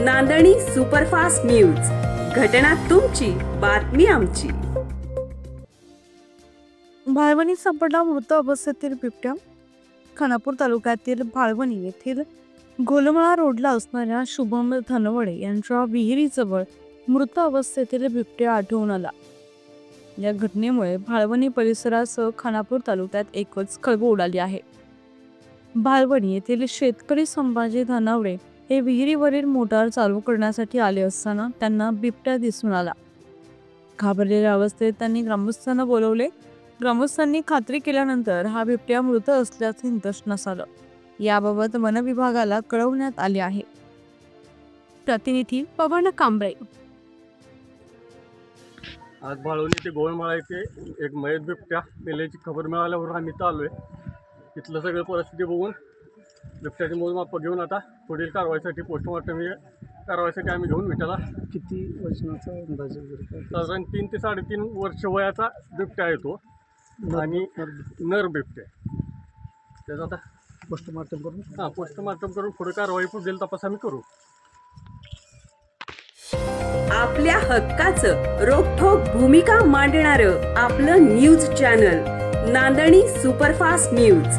नांदणी superfast news. घटना तुमची बातमी आमची. भाळवणी सापडला मृत अवस्थेतील बिबट्या खानापूर तालुक्यातील भाळवणी येथील घोलमळा रोडला असणाऱ्या शुभम धनवडे यांच्या विहिरीजवळ मृत अवस्थेतील बिबट्या आढळून आला. या घटनेमुळे भाळवणी परिसरासह खानापूर तालुक्यात एकच खळबळ उडाली आहे. भाळवणी येथील शेतकरी संभाजी धनावडे हे विहिरीवरील मोटार चालू करण्यासाठी आले असताना त्यांना बिबट्या दिसून आला. घाबरलेल्या अवस्थेत त्यांनी ग्रामस्थांना बोलवले. ग्रामस्थांनी खात्री केल्यानंतर हा बिबट्या मृत असल्याचे निदर्शनास आलं. याबाबत वनविभागाला कळवण्यात आले आहे. प्रतिनिधी पवन कांबळे. आज बाळवणी ते गोळमाळा येथे एक मयत बिबट्या मेल्याची खबर मिळाल्यावर आम्ही इथं आलो आहे तिथलं सगळं परिस्थिती बघून बिबट्याची मोजमापं घेऊन आता पुढील कारवाईसाठी पोस्टमॉर्टम हे कारवाईसाठी आम्ही घेऊन भेटायला. किती वजनाचा अंदाज वगैरे? साधारण तीन ते साडेतीन वर्ष वयाचा बिबट्या आहे तो. आणि नर बिबट्या. त्याचा आता पोस्टमार्टम करून? हां पोस्टमॉर्टम करून पुढे कारवाई पुढील तपास आम्ही करू. आपल्या हक्काचं रोखोक भूमिका मांडणारं आपलं न्यूज चॅनल नांदणी सुपरफास्ट न्यूज